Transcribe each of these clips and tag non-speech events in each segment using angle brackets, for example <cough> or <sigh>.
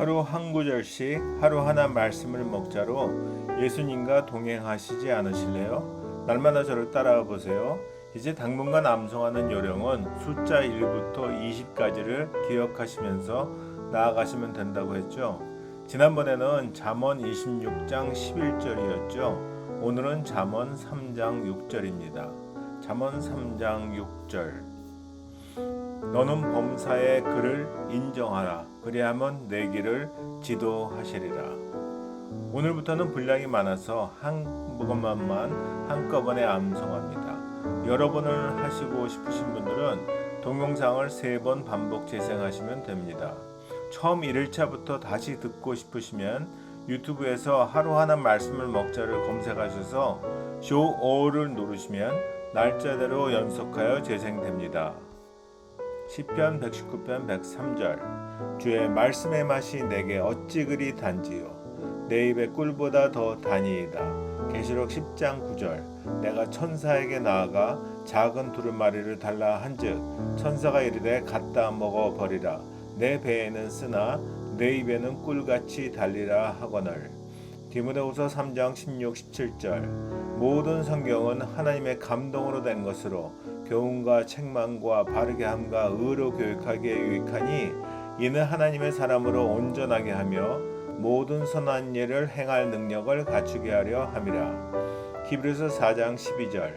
하루 한 구절씩 하루 하나 말씀을 먹자로 예수님과 동행하시지 않으실래요? 날마다 저를 따라와 보세요. 이제 당분간 암송하는 요령은 숫자 1부터 20까지를 기억하시면서 나아가시면 된다고 했죠. 지난번에는 잠언 26장 11절이었죠. 오늘은 잠언 3장 6절입니다. 잠언 3장 6절 너는 범사의 그를 인정하라. 그리하면 내 길을 지도하시리라. 오늘부터는 분량이 많아서 한 것만만 한꺼번에 암송합니다. 여러 번을 하시고 싶으신 분들은 동영상을 세 번 반복 재생하시면 됩니다. 처음 1일차부터 다시 듣고 싶으시면 유튜브에서 하루 하나 말씀을 먹자를 검색하셔서 쇼 5를 누르시면 날짜대로 연속하여 재생됩니다. 시편 119편 103절. 주의 말씀의 맛이 내게 어찌 그리 단지요? 내 입의 꿀보다 더 다니이다. 계시록 10장 9절. 내가 천사에게 나아가 작은 두루마리를 달라 한즉 천사가 이르되 갖다 먹어 버리라. 내 배에는 쓰나 내 입에는 꿀같이 달리라 하거늘 디모데후서 3장 16, 17절 모든 성경은 하나님의 감동으로 된 것으로 교훈과 책망과 바르게 함과 의로 교육하기에 유익하니 이는 하나님의 사람으로 온전하게 하며 모든 선한 일을 행할 능력을 갖추게 하려 함이라. 히브리서 4장 12절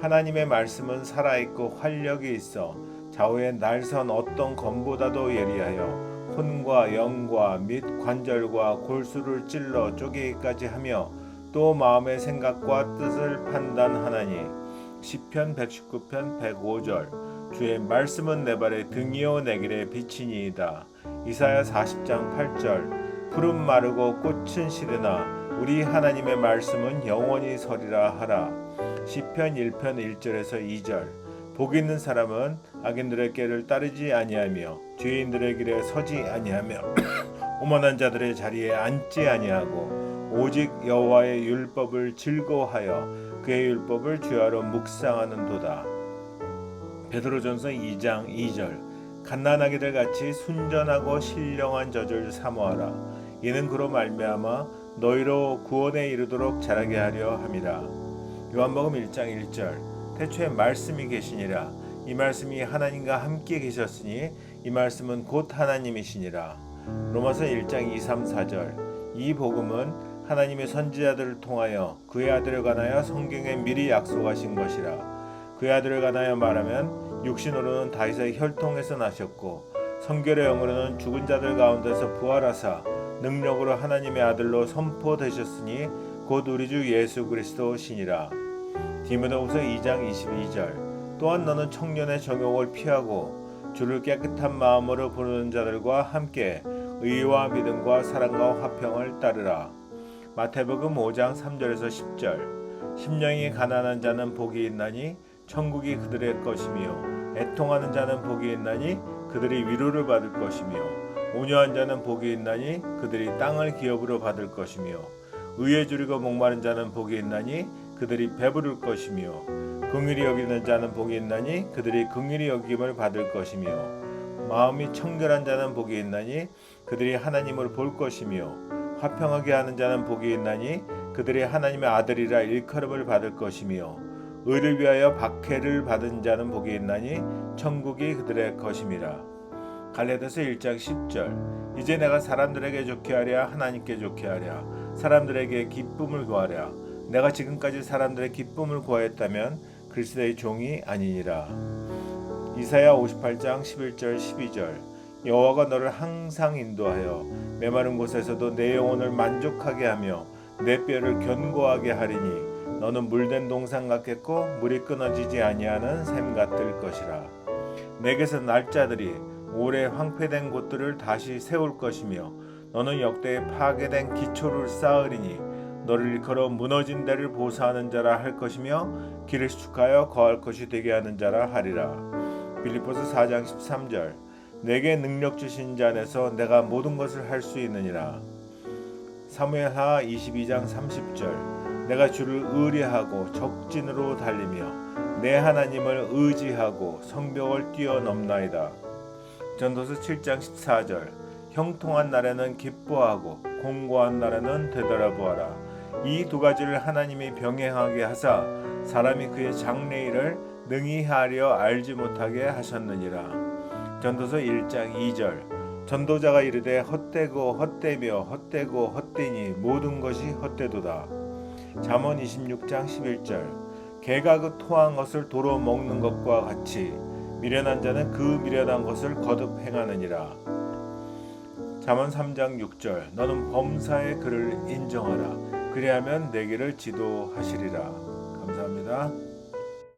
하나님의 말씀은 살아있고 활력이 있어 좌우의 날선 어떤 검보다도 예리하여 혼과 영과 및 관절과 골수를 찔러 쪼개기까지 하며 또 마음의 생각과 뜻을 판단하나니 시편 119편 105절 주의 말씀은 내 발의 등이요 내 길의 빛이니이다. 이사야 40장 8절 푸른 마르고 꽃은 시드나 우리 하나님의 말씀은 영원히 서리라 하라. 시편 1편 1절에서 2절 복 있는 사람은 악인들의 길을 따르지 아니하며 죄인들의 길에 서지 아니하며 <coughs> 오만한 자들의 자리에 앉지 아니하고 오직 여호와의 율법을 즐거워하여 그의 율법을 주야로 묵상하는도다. 베드로전서 2장 2절 갓난아기들 같이 순전하고 신령한 젖을 사모하라. 이는 그로 말미암아 너희로 구원에 이르도록 자라게 하려 함이라. 요한복음 1장 1절 태초에 말씀이 계시니라. 이 말씀이 하나님과 함께 계셨으니 이 말씀은 곧 하나님이시니라. 로마서 1장 2, 3, 4절 이 복음은 하나님의 선지자들을 통하여 그의 아들을 관하여 성경에 미리 약속하신 것이라. 그의 아들을 관하여 말하면 육신으로는 다윗의 혈통에서 나셨고 성결의 영으로는 죽은 자들 가운데서 부활하사 능력으로 하나님의 아들로 선포되셨으니 곧 우리 주 예수 그리스도시니라. 디모데후서 2장 22절 또한 너는 청년의 정욕을 피하고 주를 깨끗한 마음으로 부르는 자들과 함께 의와 믿음과 사랑과 화평을 따르라. 마태복음 5장 3절에서 10절 심령이 가난한 자는 복이 있나니 천국이 그들의 것이며 애통하는 자는 복이 있나니 그들이 위로를 받을 것이며 온유한 자는 복이 있나니 그들이 땅을 기업으로 받을 것이며 의에 줄이고 목마른 자는 복이 있나니 그들이 배부를 것이며 긍휼히 여기는 자는 복이 있나니 그들이 긍휼히 여김을 받을 것이며 마음이 청결한 자는 복이 있나니 그들이 하나님을 볼 것이며 화평하게 하는 자는 복이 있나니 그들이 하나님의 아들이라 일컬음을 받을 것이며 의를 위하여 박해를 받은 자는 복이 있나니 천국이 그들의 것임이라. 갈라디아서 1장 10절 이제 내가 사람들에게 좋게 하랴 하나님께 좋게 하랴 사람들에게 기쁨을 구하랴 내가 지금까지 사람들의 기쁨을 구하였다면 그리스도의 종이 아니니라. 이사야 58장 11절 12절 여호와가 너를 항상 인도하여 메마른 곳에서도 내 영혼을 만족하게 하며 내 뼈를 견고하게 하리니 너는 물된 동산 같겠고 물이 끊어지지 아니하는 샘 같을 것이라 내게서 날짜들이 오래 황폐된 곳들을 다시 세울 것이며 너는 역대에 파괴된 기초를 쌓으리니 너를 일컬어 무너진 데를 보사하는 자라 할 것이며 길을 수축하여 거할 것이 되게 하는 자라 하리라. 빌립보서 4장 13절. 내게 능력 주신 자 안에서 내가 모든 것을 할 수 있느니라. 사무엘하 22장 30절. 내가 주를 의뢰하고 적진으로 달리며 내 하나님을 의지하고 성벽을 뛰어넘나이다. 전도서 7장 14절. 형통한 날에는 기뻐하고 공고한 날에는 되돌아보아라. 이 두 가지를 하나님이 병행하게 하사 사람이 그의 장래일을 능히 하려 알지 못하게 하셨느니라. 전도서 1장 2절 전도자가 이르되 헛되고 헛되며 헛되고 헛되니 모든 것이 헛되도다. 잠언 26장 11절 개가 그 토한 것을 도로 먹는 것과 같이 미련한 자는 그 미련한 것을 거듭 행하느니라. 잠언 3장 6절 너는 범사의 그를 인정하라. 그리하면 내 길을 지도하시리라. 감사합니다.